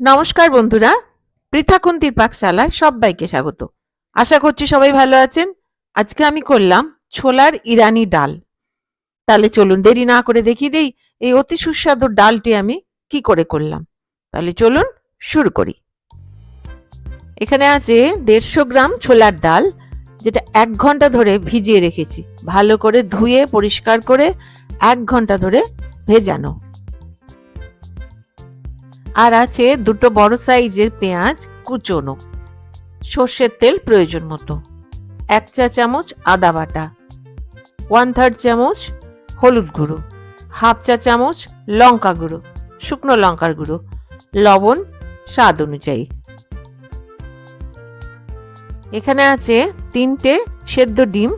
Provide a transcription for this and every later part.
নমস্কার বন্ধুরা, পৃথাকুন্তির পাকশালায় সবাইকে স্বাগত। আশা করছি সবাই ভালো আছেন। আজকে আমি করলাম ছোলার ইরানি ডাল। তাহলে চলুন দেরি না করে দেখিয়ে দেই এই অতি সুস্বাদু ডালটি আমি কি করে করলাম। তাহলে চলুন শুরু করি। এখানে আছে দেড়শো গ্রাম ছোলার ডাল, যেটা এক ঘণ্টা ধরে ভিজিয়ে রেখেছি। ভালো করে ধুয়ে, পরিষ্কার করে এক ঘণ্টা ধরে ভেজানো। আর আছে দুটো বড় সাইজের পেঁয়াজ কুচোনো। সর্ষের তেল প্রয়োজন মতো। এক চা চামচ আদা বাটা। ওয়ান থার্ড চামচ হলুদ গুঁড়ো। হাফ চা চামচ লঙ্কা গুঁড়ো, শুকনো লঙ্কার গুঁড়ো। লবণ স্বাদ অনুযায়ী। এখানে আছে তিনটে সেদ্ধ ডিম।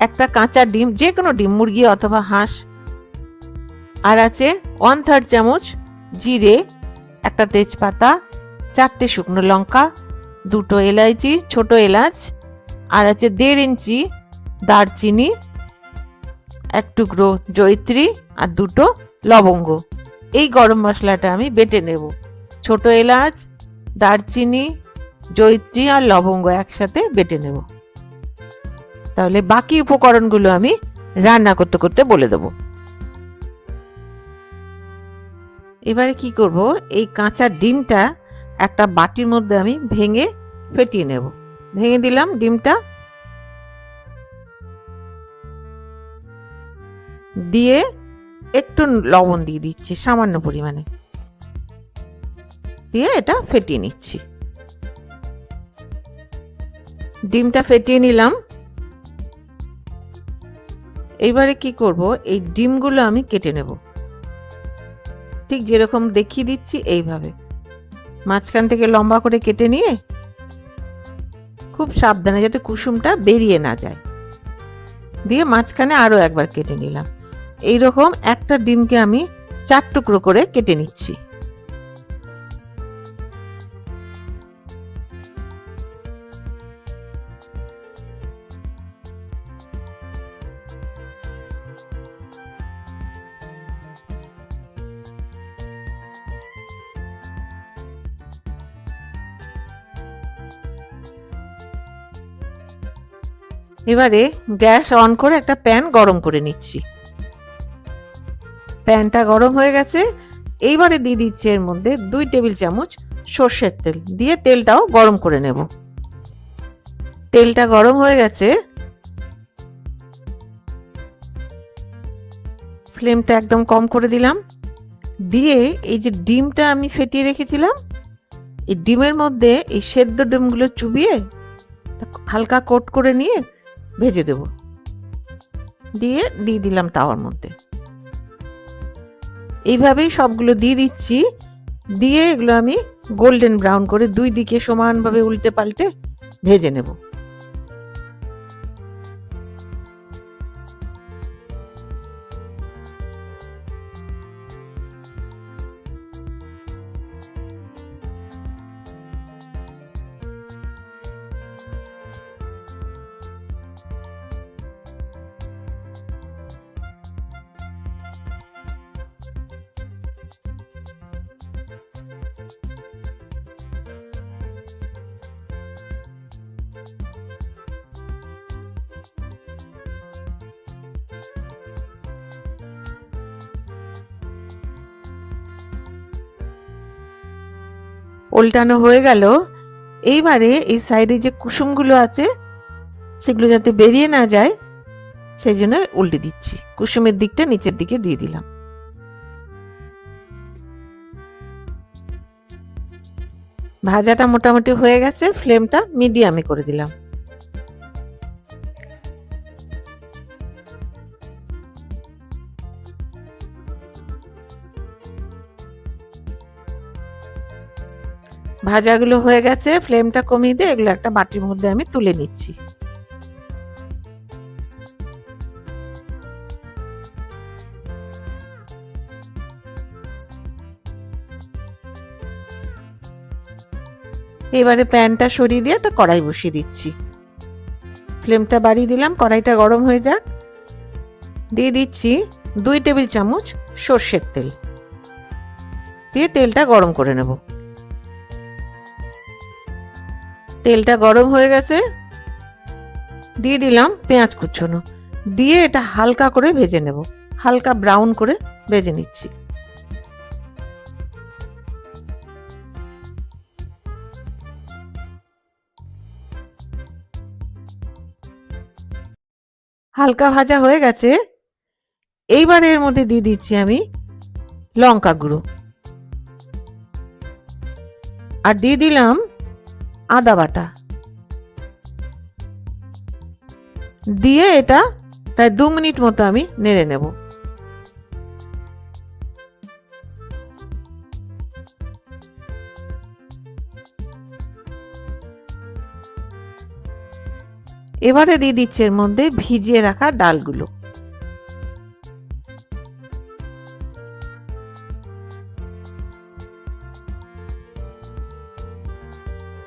একটা কাঁচা ডিম যে কোনো ডিম, মুরগি অথবা হাঁস। আর আছে ওয়ান থার্ড চামচ জিরে, একটা তেজপাতা, চারটে শুকনো লঙ্কা, দুটো এলাইচি, ছোট এলাচ, আর আছে দেড় ইঞ্চি দারচিনি, এক টুকরো জয়িত্রী আর দুটো লবঙ্গ। এই গরম মশলাটা আমি বেটে নেব। ছোট এলাচ, দারচিনি, জয়িত্রী আর লবঙ্গ একসাথে বেটে নেব। তাহলে বাকি উপকরণগুলো আমি রান্না করতে করতে বলে দেবো। এবারে কি করব? এই কাঁচা ডিমটা একটা বাটির মধ্যে আমি ভেঙে ফেটিয়ে নেব। ভেঙে দিলাম ডিমটা। দিয়ে একটু লবণ দিয়ে দিচ্ছি, সামান্য পরিমাণে। দিয়ে এটা ফেটিয়ে নিচ্ছি। ডিমটা ফেটিয়ে নিলাম। এইবারে কি করব? এই ডিমগুলো আমি কেটে নেব। ঠিক যেরকম দেখিয়ে দিচ্ছি, এইভাবে। মাঝখান থেকে লম্বা করে কেটে নিয়ে খুব সাবধানে যাতে কুসুমটা বেরিয়ে না যায়। দিয়ে মাঝখানে আরও একবার কেটে নিলাম। এই রকম একটা ডিমকে আমি চার টুকরো করে কেটে নিচ্ছি। এবারে গ্যাস অন করে একটা প্যান গরম করে নিচ্ছি। প্যানটা গরম হয়ে গেছে। এইবারে দিয়ে দিচ্ছি এর মধ্যে দুই টেবিল চামচ সর্ষের তেল। দিয়ে তেলটাও গরম করে নেব। তেলটা গরম হয়ে গেছে। ফ্লেমটা একদম কম করে দিলাম। দিয়ে এই যে ডিমটা আমি ফেটিয়ে রেখেছিলাম, এই ডিমের মধ্যে এই সেদ্ধ ডিমগুলো চুবিয়ে হালকা কোট করে নিয়ে ভেজে দেব। দিয়ে দিয়ে দিলাম তাওয়ার মধ্যে। এইভাবেই সবগুলো দিয়ে দিচ্ছি। দিয়ে এগুলো আমি গোল্ডেন ব্রাউন করে দুই দিকে সমানভাবে উল্টে পাল্টে ভেজে নেব। উল্টানো হয়ে গেল। এইবারে এই সাইডে যে কুসুমগুলো আছে, সেগুলো যাতে বেরিয়ে না যায়, সেই জন্য উল্টে দিচ্ছি। কুসুমের দিকটা নিচের দিকে দিয়ে দিলাম। ভাজাটা মোটামুটি হয়ে গেছে, ফ্লেমটা মিডিয়ামে করে দিলাম। ভাজাগুলো হয়ে গেছে ফ্লেমটা কমিয়ে দিয়ে এগুলো একটা বাটির মধ্যে আমি তুলে নিচ্ছি। এবারে প্যানটা সরিয়ে দিয়ে একটা কড়াই বসিয়ে দিচ্ছি। ফ্লেমটা বাড়িয়ে দিলাম, কড়াইটা গরম হয়ে যাক। দিয়ে দিচ্ছি দুই টেবিল চামচ সর্ষের তেল। দিয়ে তেলটা গরম করে নেব। তেলটা গরম হয়ে গেছে। দিয়ে দিলাম পেঁয়াজ কুচনো। দিয়ে এটা হালকা করে ভেজে নেব। হালকা ব্রাউন করে ভেজে নিচ্ছি। হালকা ভাজা হয়ে গেছে। এইবার এর মধ্যে দিয়ে দিচ্ছি আমি লঙ্কা গুঁড়ো। আর দিয়ে দিলাম আদা বাটা। দিয়ে এটা প্রায় দু মিনিট মতো আমি নেড়ে নেব। এবারে দিয়ে দিচ্ছি এর মধ্যে ভিজিয়ে রাখা ডালগুলো।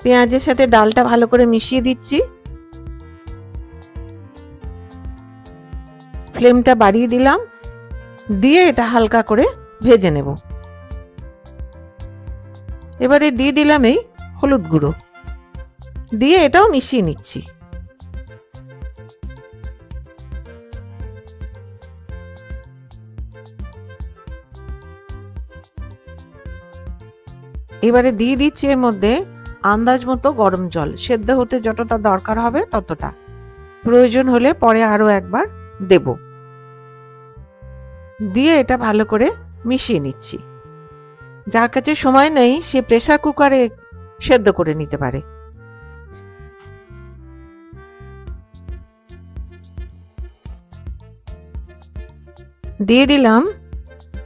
পেঁয়াজের সাথে ডালটা ভালো করে মিশিয়ে দিচ্ছি। ফ্লেমটা বাড়িয়ে দিলাম। দিয়ে এটা হালকা করে ভেজে নেব। এবারে দিয়ে দিলাম এই হলুদ গুঁড়ো। দিয়ে এটাও মিশিয়ে নিচ্ছি। এবারে দিয়ে দিচ্ছি এর মধ্যে আন্দাজ মতো গরম জল। সেদ্ধ হতে যতটা দরকার হবে ততটা। প্রয়োজন হলে পরে আরও একবার দেব। দিয়ে এটা ভালো করে মিশিয়ে নিচ্ছি। যার কাছে সময় নেই, সে প্রেসার কুকারে সেদ্ধ করে নিতে পারে। দিয়ে দিলাম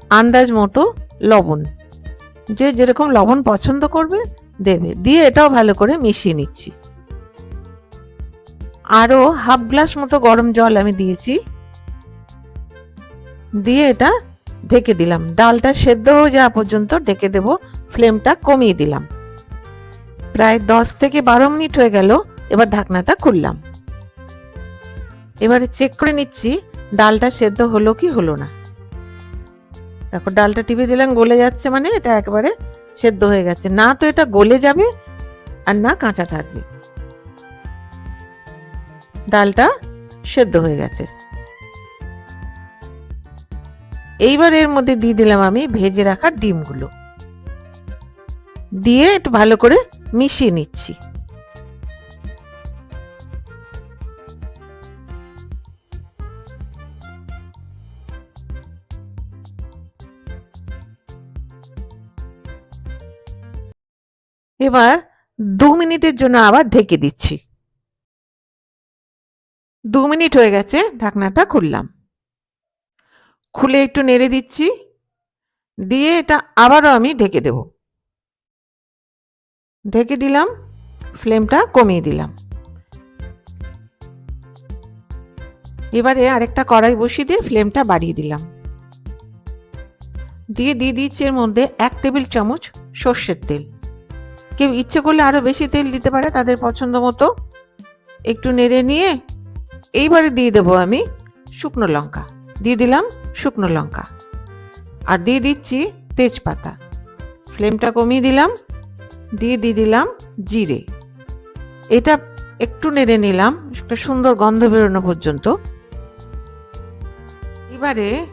আন্দাজ মতো লবণ। যে যেরকম লবণ পছন্দ করবে দেবে। দিয়ে এটাও ভালো করে মিশিয়ে নিচ্ছি। আরও হাফ গ্লাস মতো গরম জল আমি দিয়েছি। দিয়ে এটা ঢেকে দিলাম। ডালটা সেদ্ধ হয়ে যাওয়া পর্যন্ত ঢেকে দেব। ফ্লেমটা কমিয়ে দিলাম। প্রায় দশ থেকে বারো মিনিট হয়ে গেল। এবার ঢাকনাটা খুললাম। এবারে চেক করে নিচ্ছি ডালটা সেদ্ধ হলো কি হলো না। দেখো, ডালটা টিপে দিলাম, গলে যাচ্ছে মানে এটা একেবারে সেদ্ধ হয়ে গেছে। না তো এটা গলে যাবে আর না কাঁচা থাকবে। ডালটা সেদ্ধ হয়ে গেছে। এইবার এর মধ্যে দিয়ে দিলাম আমি ভেজে রাখা ডিমগুলো। দিয়ে একটু ভালো করে মিশিয়ে নিচ্ছি। এবার দু মিনিটের জন্য আবার ঢেকে দিচ্ছি। দু মিনিট হয়ে গেছে, ঢাকনাটা খুললাম। খুলে একটু নেড়ে দিচ্ছি, দিয়ে এটা আবারও আমি ঢেকে দেব। ঢেকে দিলাম, ফ্লেমটা কমিয়ে দিলাম। এবারে আরেকটা কড়াই বসিয়ে দিয়ে ফ্লেমটা বাড়িয়ে দিলাম। দিয়ে দিয়ে দিচ্ছি এর মধ্যে এক টেবিল চামচ সর্ষের তেল। কেউ ইচ্ছে করলে আরও বেশি তেল দিতে পারে তাদের পছন্দ মতো। একটু নেড়ে নিয়ে এইবারে দিয়ে দেবো আমি শুকনো লঙ্কা। দিয়ে দিলাম শুকনো লঙ্কা। আর দিয়ে দিচ্ছি তেজপাতা। ফ্লেমটা কমিয়ে দিলাম। দিয়ে দিয়ে দিলাম জিরে। এটা একটু নেড়ে নিলাম, একটা সুন্দর গন্ধ বেরোনো পর্যন্ত। এবারে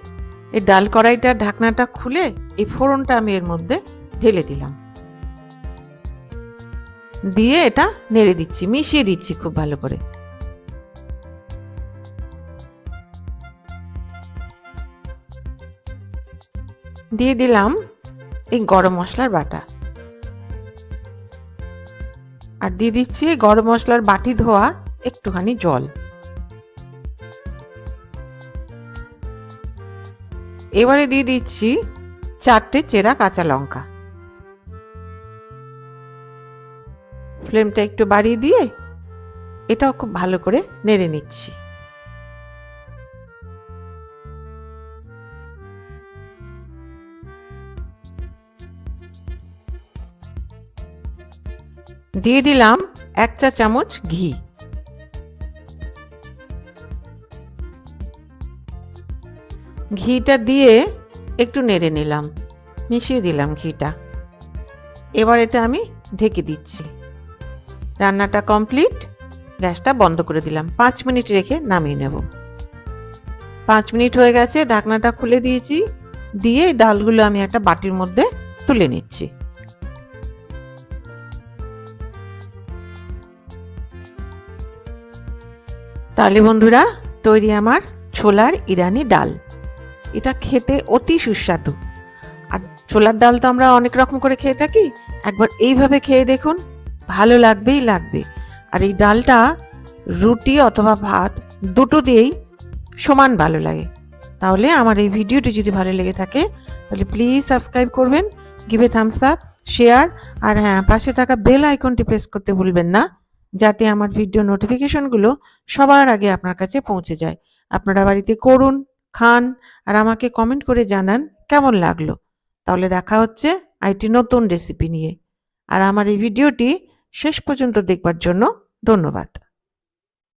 এই ডাল কড়াইটার ঢাকনাটা খুলে এই ফোড়নটা আমি এর মধ্যে ঢেলে দিলাম। দিয়ে এটা নেড়ে দিচ্ছি, মিশিয়ে দিচ্ছি খুব ভালো করে। দিয়ে দিলাম এই গরম মশলার বাটা। আর দিয়ে দিচ্ছি গরম মশলার বাটি ধোয়া একটুখানি জল। এবারে দিয়ে দিচ্ছি চারটে চেরা কাঁচা লঙ্কা। ফ্লেমটা একটু বাড়িয়ে দিয়ে এটাও খুব ভালো করে নেড়ে নিচ্ছি। দিয়ে দিলাম এক চা চামচ ঘি। ঘিটা দিয়ে একটু নেড়ে নিলাম, মিশিয়ে দিলাম ঘিটা। এবার এটা আমি ঢেকে দিচ্ছি। রান্নাটা কমপ্লিট, গ্যাসটা বন্ধ করে দিলাম। পাঁচ মিনিট রেখে নামিয়ে নেব। পাঁচ মিনিট হয়ে গেছে, ঢাকনাটা খুলে দিয়েছি। দিয়ে ডালগুলো আমি একটা বাটির মধ্যে তুলে নিচ্ছি। তাহলে বন্ধুরা, তৈরি আমার ছোলার ইরানি ডাল। এটা খেতে অতি সুস্বাদু। আর ছোলার ডাল তো আমরা অনেক রকম করে খেয়ে থাকি। একবার এইভাবে খেয়ে দেখুন। ভালো লাগবেই লাগবে। আর এই ডালটা রুটি অথবা ভাত দুটো দিয়েই সমান ভালো লাগে। তাহলে আমার এই ভিডিওটি যদি ভালো লেগে থাকে, তাহলে প্লিজ সাবস্ক্রাইব করবেন গিভে থামস আপ শেয়ার আর হ্যাঁ পাশে থাকা বেল আইকনটি প্রেস করতে ভুলবেন না, যাতে আমার ভিডিও নোটিফিকেশনগুলো সবার আগে আপনার কাছে পৌঁছে যায়। আপনারা বাড়িতে করুন, খান, আর আমাকে কমেন্ট করে জানান কেমন লাগল। তাহলে দেখা হচ্ছে আইটি নতুন রেসিপি নিয়ে। আর আমার এই ভিডিওটি শেষ পর্যন্ত দেখবার জন্য ধন্যবাদ।